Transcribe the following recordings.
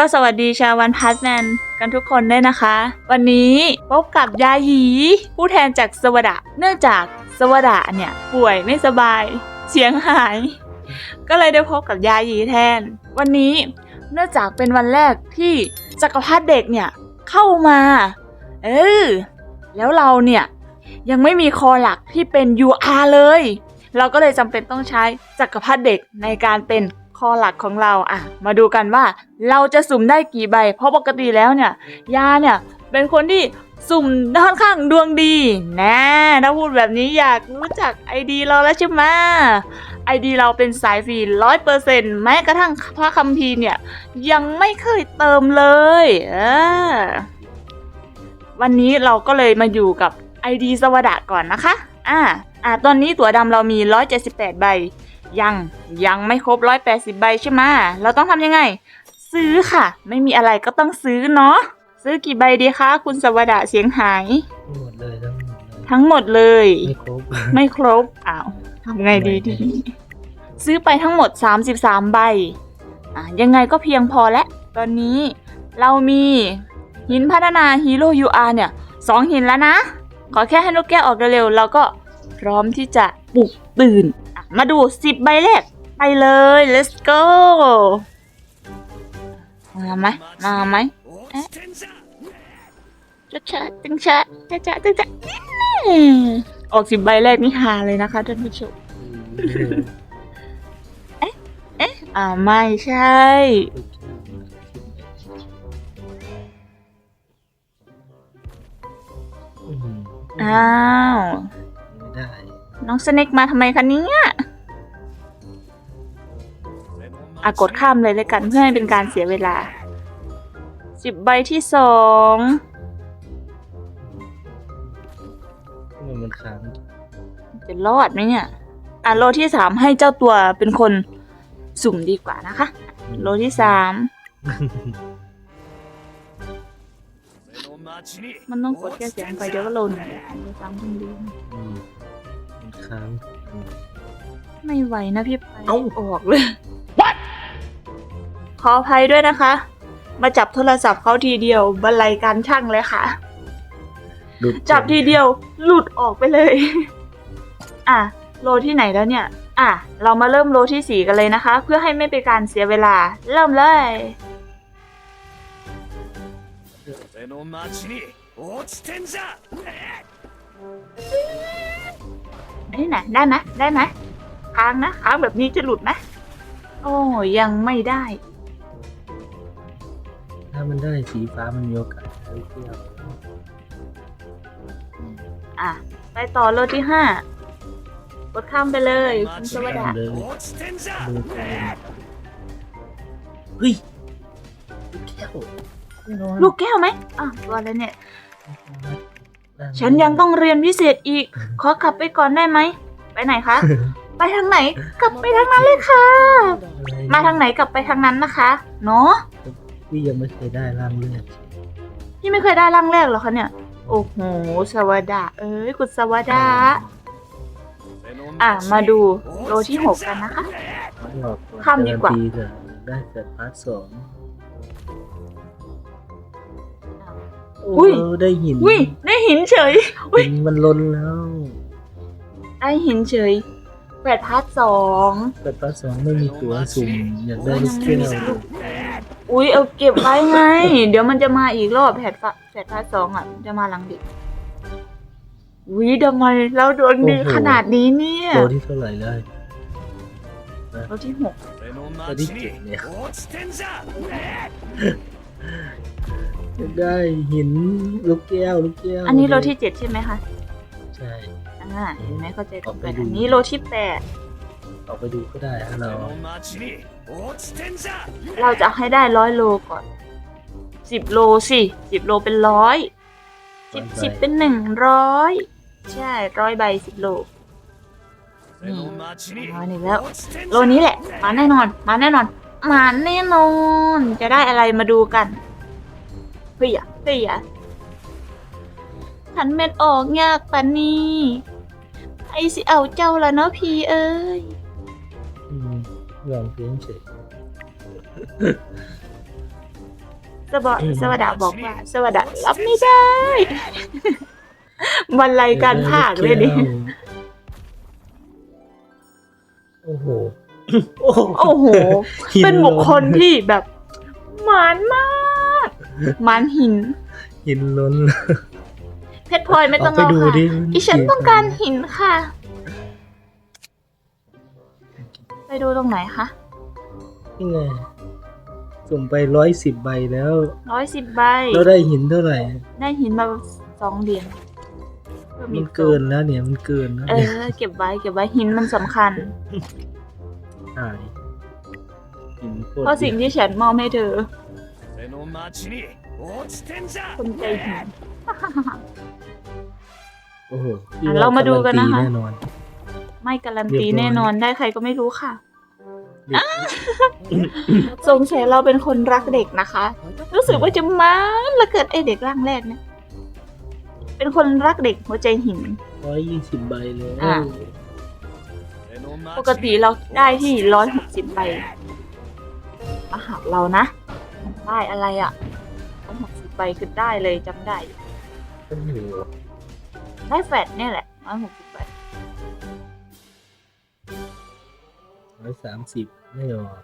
ก็สวัสดีชาววันพัทแมนกันทุกคนด้วยนะคะ วันนี้พบกับยาหยีผู้แทนจากสวดะ เนื่องจากสวดะเนี่ยป่วยไม่สบาย เสียงหาย ก็เลยได้พบกับยาหยีแทน วันนี้เนื่องจากเป็นวันแรกที่จักรพรรดิเด็กเนี่ยเข้ามา เออแล้วเราเนี่ยยังไม่มีคอหลักที่เป็น UR เลย เราก็เลยจำเป็นต้องใช้จักรพรรดิเด็กในการเป็น คอหลักของเราอะ มาดูกันว่าเราจะสุ่มได้กี่ใบ เพราะปกติแล้วเนี่ยยาเนี่ยเป็นคนที่สุ่มค่อนข้างดวงดีแนะถ้าพูดแบบนี้อยากรู้จักไอดีเราแล้วใช่ไหมไอดีเราเป็นสายฟรีร้อยเปอร์เซ็นต์แม้กระทั่งพระคัมภีร์เนี่ย ยังไม่เคยเติมเลยเออวันนี้เราก็เลยมาอยู่กับ ID สวัสดะก่อนนะคะ อ่าอ่าตอนนี้ตั๋วดำเรามี 178 ใบ ยังยังไม่ครบ180ใบใช่ไหมะเราต้องทำยังไง ซื้อค่ะ ไม่มีอะไรก็ต้องซื้อเนาะซื้อกี่ใบดีคะคุณสวัสดะเสียงหาย หมดเลยทั้งหมดเลยทั้งหมดเลย ไม่ครบ ไม่ครบอ้าวทำไงดีทีนี้ซื้อไปทั้งหมด 33 ใบอะยังไงก็เพียงพอแล้วตอนนี้เรามีหินพัฒนาฮีโร่ UR เนี่ยสองหินแล้วนะ ขอแค่ให้นกแก้วออกเร็วๆเราก็พร้อมที่จะปลุกตื่นอะ มาดู10ใบแรก ไปเลย let's go มาไหมมาไหมเอ๊ะจะชะจึงชะจะชะจึงชะอืมออกสิบใบแรกนี่ฮาเลยนะคะท่านผู้ชมอ่าไม่ใช่อ้าวไม่ได้ น้องสเน็กมาทำไมคะเนี่ยอะกดข้ามเลยเลยกันเพื่อให้เป็นการเสียเวลาสิบใบที่สองมันมันค้างจะรอดไหมเนี่ยอะโลที่สามให้เจ้าตัวเป็นคนสุ่มดีกว่านะคะ โลที่สามมันต้องกดแค่เสียงไปเดี๋ยวก็โลหนึ่งโลสามต้องดีอืมมัน ค้าง ไม่ไหวนะพี่ไป เอ้า ออกเลย ขออภัยด้วยนะคะ มาจับโทรศัพท์เขาทีเดียวบรรลัยการช่างเลยค่ะ ดูด จับทีเดียวหลุดออกไปเลย อ่ะ โลที่ไหนแล้วเนี่ย อ่ะ เรามาเริ่มโลที่สี่กันเลยนะคะ เพื่อให้ไม่เป็นการเสียเวลา เริ่มเลย 俺の町に落ちてんじゃ อั นี่นะได้ไหมได้ไหมค้างนะค้างแบบนี้จะหลุดนะโอ้ยังไม่ได้ ถ้ามันได้สีฟ้ามันมีโอกาสได้เที่ยวอะ ไปต่อโลที่ห้ากดข้ามไปเลยคุณสวัสดาเฮ้ยลูกแก้วลูกแก้วไหมอะตัวอะไรเนี่ย ฉันยังต้องเรียนพิเศษอีก ขอกลับไปก่อนได้ไหม ไปไหนคะ ไปทางไหน กลับไปทางนั้นเลยค่ะ มาทางไหนกลับไปทางนั้นนะคะ เนาะพี่ยังไม่เคยได้ร่างเลือดพี่ไม่เคยได้ร่างแรกเหรอคะเนี่ย โอ้โห สวัสดา เอ้ยคุณสวัสดา อะ มาดูโลที่หกกันนะคะบอกข้ามดีกว่ารนตีเถอะได้แต่พาร์ทสอง อุ้ยได้หินอุ้ยได้หินเฉยหินมันล้นแล้วได้หินเฉยแปดพาร์ทสองแปดพาร์ทสองไม่มีตัวสุ่มอยากได้ลูกแก้วอุ้ยเอาเก็บไว้ไง เดี๋ยวมันจะมาอีกรอบแปดพาแปดพาร์ทสองอะจะมาหลังดิอุ้ยทำไมเราดวงดีขนาดนี้เนี่ยตัวที่เท่าไหร่เลยตัวที่หกตัวที่เจ็ดเนี่ย ได้หินลูกแก้วลูกแก้วอันนี้โลที่เจ็ดใช่ไหมคะใช่อ่าเห็นไหมเข้าใจตรงกันอันนี้โลที่แปดออกไปดูก็ได้ฮะเราเราจะให้ได้ร้อยโลก่อนสิบโลสิสิบโลเป็นร้อยสิบสิบเป็นหนึ่งร้อยใช่ร้อยใบสิบโลมาหนึ่งแล้ว โลนี้แหละ มาแน่นอน มาแน่นอน มาแน่นอน จะได้อะไรมาดูกัน เฮ้ยอะเฮ้ยอะขันเม็ดออกยากปะนี่ไอสิเอาเจ้าละเนาะพี่เอ้ยอืมลองเพียงเฉยสวะสวดาบอกว่า สวดารับไม่ได้บรรลัยการภาคเลยดิโอ้โห โอ้โหโอ้โหหิเป็นบุคคลล้ที่แบบ หมานมากห มานหิน หินล้นเพชรพลอยไม่ต้องเารอไปดูค่ะดิอีฉันต้องการหินค่ะ ไปดูตรงไหนคะนี่ไงสุ่มไปร้อยสิบใบแล้วร้อยสิบใบแล้วได้หินเท่าไหร่ ได้หินมาสองเหรียญพิ่มัอีนสองเกินแล้วเนี่ยมันเกินแล้วเอเนี่ยอเก็บไว้เก็บไว้หินมันสำคัญหายหินโคตเพราะสิ่งที่ฉันมอบให้เธอ 俺の町に落ちてんじゃ คนใจหิน โอ้โห อ่ะเรามาดูกันนะคะ แน่นอน ไม่การันตี เรียบร้อย แน่นอนได้ใครก็ไม่รู้ค่ะ เด็ก สงสัยเราเป็นคนรักเด็กนะคะ รู้สึกว่าจะมันละเกิดไอเด็กร่างแรกเนี่ย เป็นคนรักเด็กหัวใจหิน ร้อยยี่สิบใบเลย อ่ะ 俺の ปก 町 ติ に เราได้ที่ร้อยหกสิบใบมาหาเรานะ ได้อะไรอ่ะร้อยหกสิบใบคือได้เลยจำได้ โอ้โห ได้แฟดเนี่ยแหละร้อยหกสิบใบ ร้อยสามสิบไม่ออก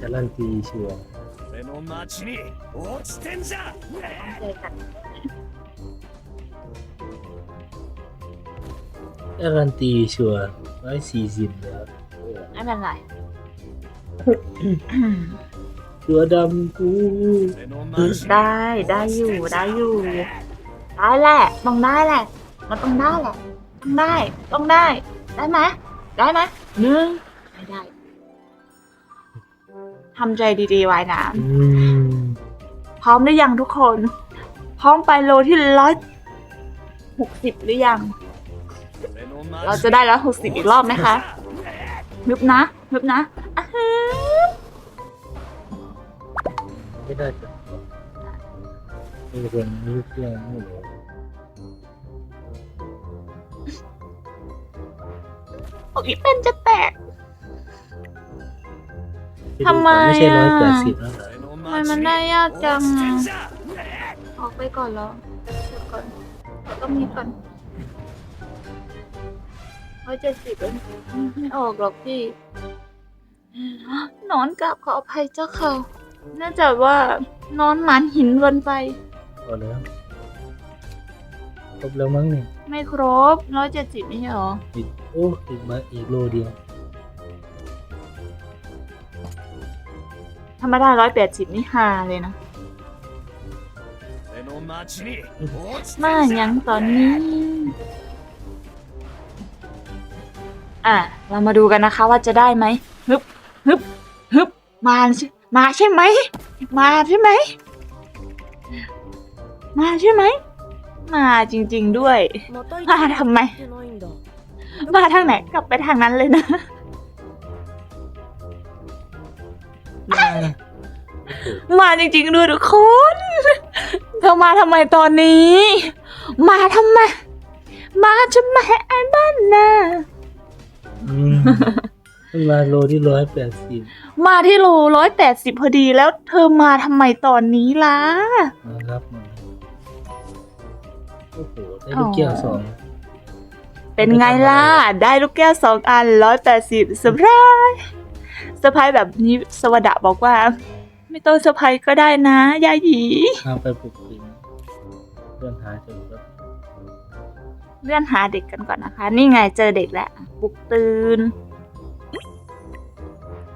การันตีชัวร์ 俺の町に落ちてんじゃ เจอกัน การันตีชัวร์ร้อยสี่สิบแล้ว ไม่เป็นไร เสือดำกูได้ได้อยู่ได้อยู่ได้แหละต้องได้แหละ มันต้องได้แหละต้องได้ต้องได้ ได้ไหมได้ไหมเนื้อไม่ได้ทำใจดีๆไว้นะพร้อมหรือยังทุกคน พร้อมไปโลที่ร้อยหกสิบหรือยัง เราจะได้ร้อยหกสิบอีกรอบไหมคะนึบนะนึบนะ ไม่ได้แบมีเรื่องมีเรื่องไม่รู้โอ้ยเป็นจะแตก ทำไมอะ ไม่ใช่ร้อยแปดสิบแล้วทำไมมันได้ยากจังอะออกไปก่อนแล้วเดี๋ยวก่อนต้องมีก่อนร้อยเจ็ดสิบไม่ออกหรอกพี่นอนกลับขออภัยเจ้าเขา นื่องจากว่านอนหมานหินเกินไป พอแล้วครบแล้วมั้งเนี่ย ไม่ครบร้อยเจ็ดสิบไม่ใช่หรอ อีกโอ้อีกมาอีกโลเดียว ธรรมดาร้อยแปดสิบนี่ฮาเลยนะ 俺の町に落ちて มาน じ ยั ゃ งตอนนี้ อ่ะ เรามาดูกันนะคะว่าจะได้ไหมฮึบฮึบฮึบมาใช่ มาใช่ไหม มาใช่ไหม มาใช่ไหม มาจริง ๆด้วย มาทำไม มาทางไหนกลับไปทางนั้นเลยนะมาโอ้โหมาจริงๆด้วยทุกคนเธอมาทำไมตอนนี้ มาทำไม มาทำไมไอ้บ้านน่ะอื มมันมาโลที่ร้อยแปดสิบมาที่โลร้อยแปดสิบพอดีแล้วเธอมาทำไมตอนนี้ล่ะ มารับมาโอ้โหได้ลูกแก้วสองเป็นไงล่ะ ได้ลูกแก้วสองอันร้อยแปดสิบเซอร์ไพรส์เซอร์ไพรส์แบบนี้สวัสดะบอกว่า ไม่ต้องเซอร์ไพรส์ก็ได้นะ ยาหยีข้ามไปปลุกปิงเพื่อนหาจนแบบเลื่อนหาเด็กกันก่อนนะคะ นี่ไงเจอเด็กแล้วปลุกตื่น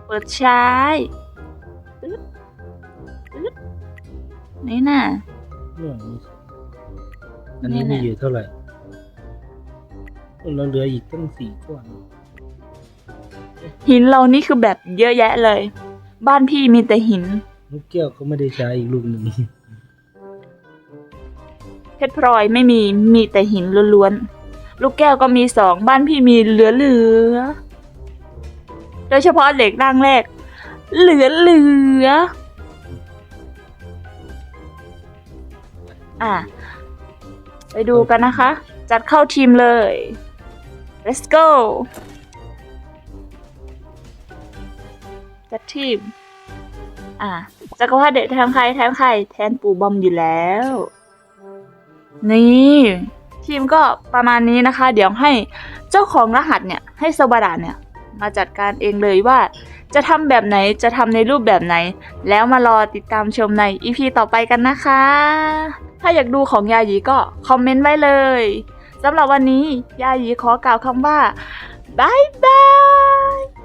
เปิดใช้ตึ๊ดตึ๊ดนี่น่ะ เรื่องนี้อันนี้มีอยู่เท่าไหร่เราเหลืออีกตั้งสี่ก้อนหินเรานี่คือแบบเยอะแยะเลย บ้านพี่มีแต่หิน ลูกแก้วเขาไม่ได้ใช้อีกลูกหนึ่งเพชรพลอยไม่มีมีแต่หินล้วนๆลูกแก้วก็มีสองบ้านพี่มีเหลือเหลือๆ โดยเฉพาะเหล็กร่างแรก เหลือเหลือ อะ ไปดูกันนะคะ จัดเข้าทีมเลย let's go จัดทีม อะจักรพรรดิเด็กแทนใครแทนใครแทนปู่บอมอยู่แล้ว นี่ ทีมก็ประมาณนี้นะคะ เดี๋ยวให้เจ้าของรหัสเนี่ย ให้สวดาเนี่ย มาจัดการเองเลยว่า จะทำแบบไหนจะทำในรูปแบบไหน แล้วมารอติดตามชมในอีพีต่อไปกันนะคะ ถ้าอยากดูของยายีก็คอมเมนต์ไว้เลยสำหรับวันนี้ยายีขอกล่าวคำว่าบายบาย